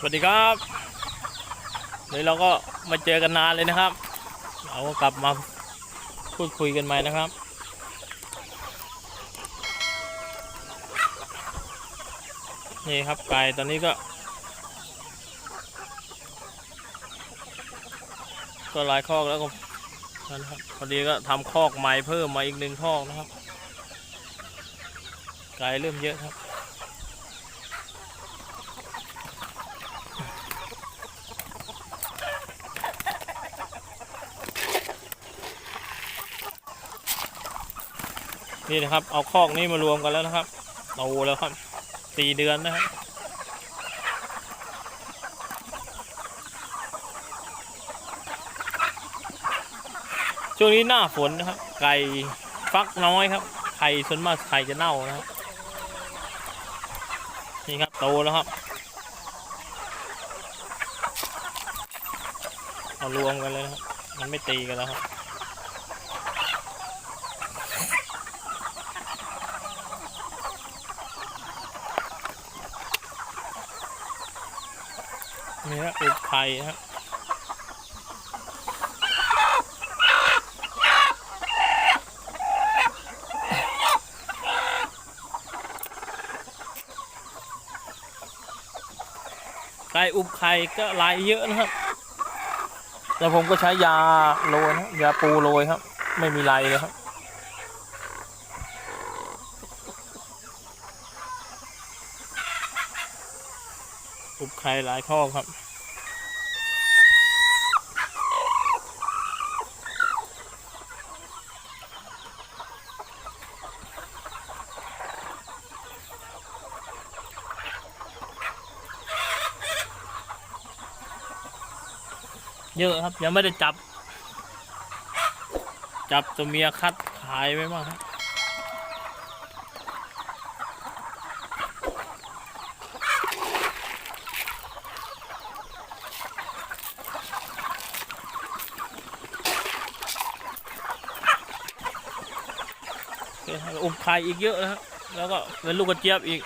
สวัสดีครับเดี๋ยเราก็มาเจอกันนานเลยนะครับ เราก็กลับมาพูดคุยกันใหม่นะครับ นี่ครับไก่ตอนนี้ก็ ก็ลายคอกแล้วก็นั่นครับพอดีก็ทำคอกใหม่เพิ่มมาอีกหนึ่งคอกนะครับ ไก่เริ่มเยอะครับ นี่นะครับ เอาคอกนี้มารวมกันแล้วนะครับโตแล้วครับสี่เดือนนะครับช่วงนี้หน้าฝนนะครับ ไก่ฟักน้อยครับไข่ส่วนมากไข่จะเน่านะครับนี่ครับโตแล้วครับเอารวมกันเลยนะครับ มันไม่ตีกันแล้วครับ นี่ฮะอุบไข่ฮะไก่อุบไข่ก็ลายเยอะนะครับแล้วผมก็ใช้ยาโรยนะยาปูโรยครับ ไม่มีลายเลยครับ ไข่หลายข้อครับเยอะครับ ยังไม่ได้จับ จับตัวเมียคัดขายไว้บ้างครับโอเคครั บอุบไข่อีกเยอะนะครับแล้วก็เป็นลูกกระเจี๊ยบอีก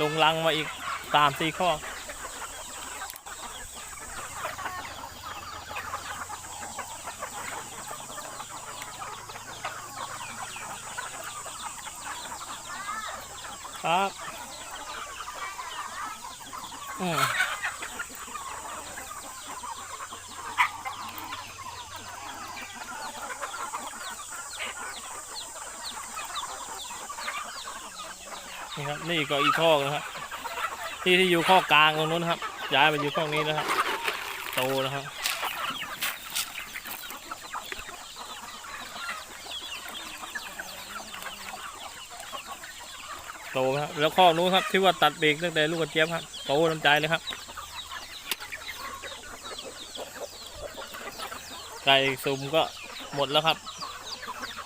ลงรังมาอีกตามสี่ข้อครับอืม นี่ครับนี่ก็อีกข้อนะครับที่ที่อยู่ข้อกลางตรงนู้นครับ ย้ายมาอยู่ข้อนี้นะครับโตนะครับโตครับแล้วข้อนู้นครับที่ว่าตัดเบรกตั้งแต่ลูกกระเจี๊ยบครับโตน้ำใจเลยครับไก่สุ่มก็หมดแล้วครับ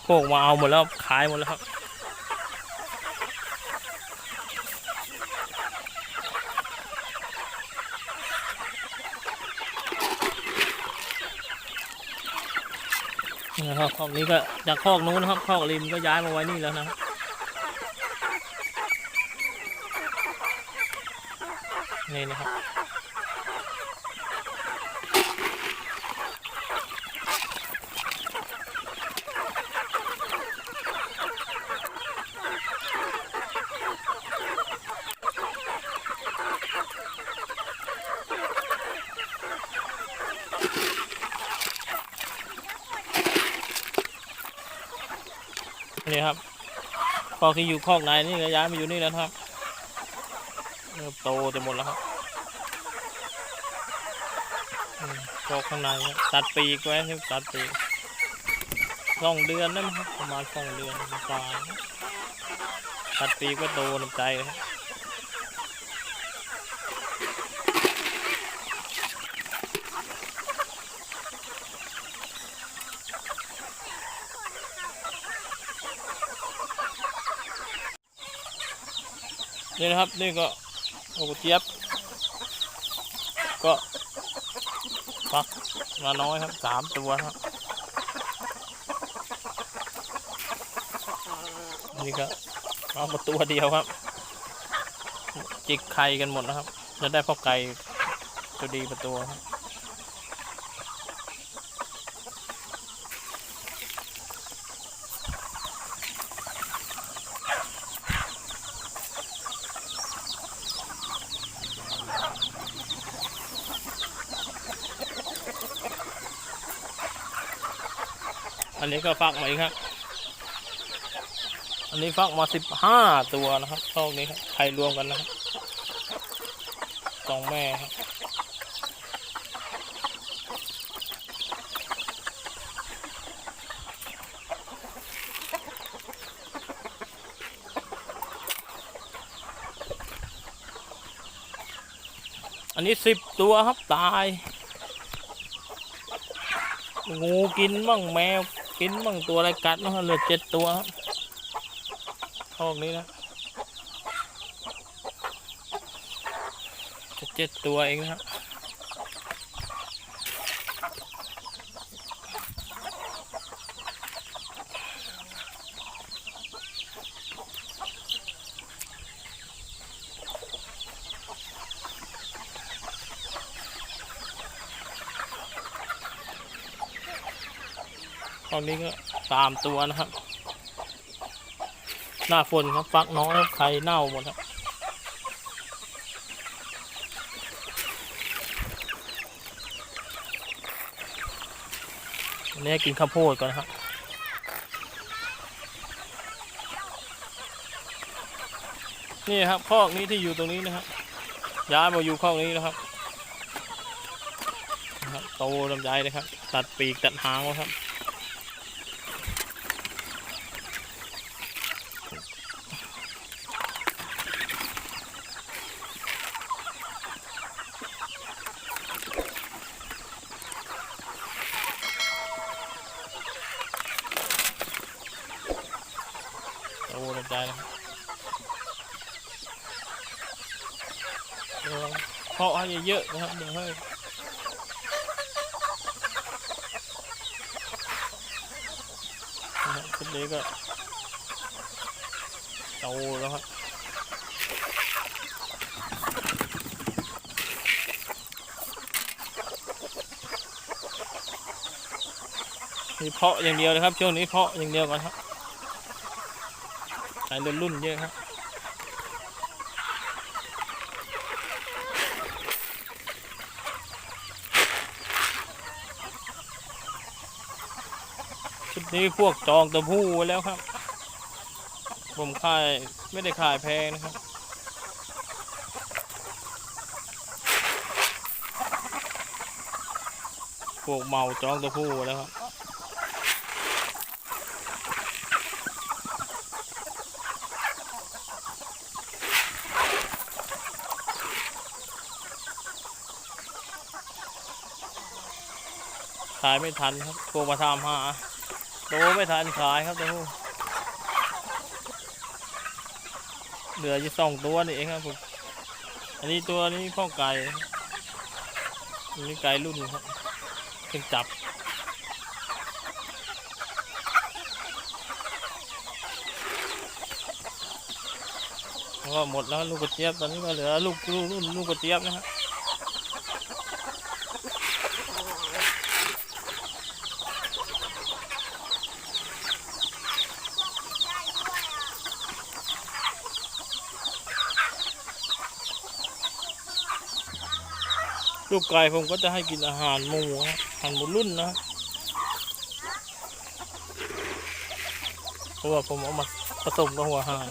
โคกมาเอาหมดแล้วขายหมดแล้วครับ นะครับคอกนี้ก็จากคอกนู้นนะครับคอกริมก็ย้ายมาไว้นี่แล้วนะนี่นะครับ นี่ครับ พอที่อยู่คอกไหนนี่ก็ย้ายมาอยู่นี่แล้วครับโตเต็มหมดแล้วครับคอกข้างในครับตัดปีกไว้ครับตัดปีกสองเดือนได้ไหมครับประมาณสองเดือนตายตัดปีกก็โตน้ำใจเลยครับ นี่นะครับนี่ก็โอ้เจี๊ยบ ก็ฟักมาน้อยครับสามตัวครับ นี่ครับเอามาตัวเดียวครับ จิกไข่กันหมดนะครับ จะได้พ่อไก่ตัวดีประตัวครับ อันนี้ก็ฟักมาอีกครับ อันนี้ฟักมาสิบห้าตัวนะครับช่องนี้ครับไข่รวมกันนะครับสองแม่ครับอันนี้สิบตัวครับตาย งูกินบ้างแมว กินบางตัวอะไรกัดมันเหลือเจ็ดตัวครับคอกนี้นะจะเจ็ดตัวเองนะครับ คอกนี้ก็สามตัวนะครับ หน้าฝนครับฟักน้อยไข่เน่าหมดครับอันนี้กินข้าวโพดก่อนนะครับนี่ครับคอกนี้ที่อยู่ตรงนี้นะครับย้ายมาอยู่คอกนี้นะครับนะครับโตลำไยเลยครับ ตัดปีกตัดหางไว้ครับ โอ้ลำไยนะครับ เพาะให้เยอะๆนะครับเดี๋ยวให้ชุดนี้ก็โตแล้วครับนี่เพาะอย่างเดียวเลยครับช่วงนี้เพาะอย่างเดียวก่อนครับขายรุ่นรุ่นเยอะครับ นี้พวกจองตัวผู้แล้วครับ ผมขายไม่ได้ขายแพงนะครับ พวกเมาจองตัวผู้แล้วครับขายไม่ทันครับโทรมาถามหา โตไม่ทันขายครับตัวผู้เหลืออยู่สองตัวนี่เองครับผมอันนี้ตัวนี้พ่อไก่อันนี้ไก่รุ่นครับเพิ่งจับก็หมดแล้วลูกกระเจี๊ยบตอนนี้ก็เหลือลูกลูกรุ่นลูกกระเจี๊ยบนะครับ ลูกไก่ผมก็จะให้กินอาหารหมูครับอาหารหมูรุ่นนะเพราะว่าผมเอามาผสมกับหัวหาร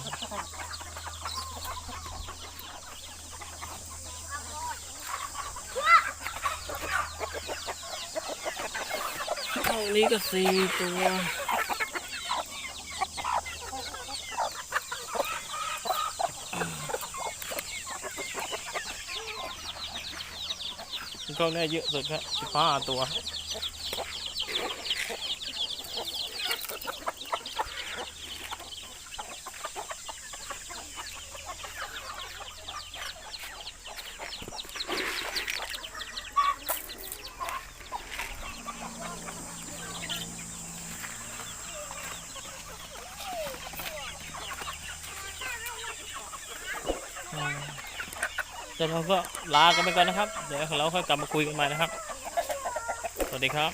ห้องนี้ก็สี่ตัว ช่วงนี้เยอะสุดครับ15 ตัว เดี๋ยวเราก็ลากันไปก่อนนะครับ เดี๋ยวเราค่อยกลับมาคุยกันใหม่นะครับ สวัสดีครับ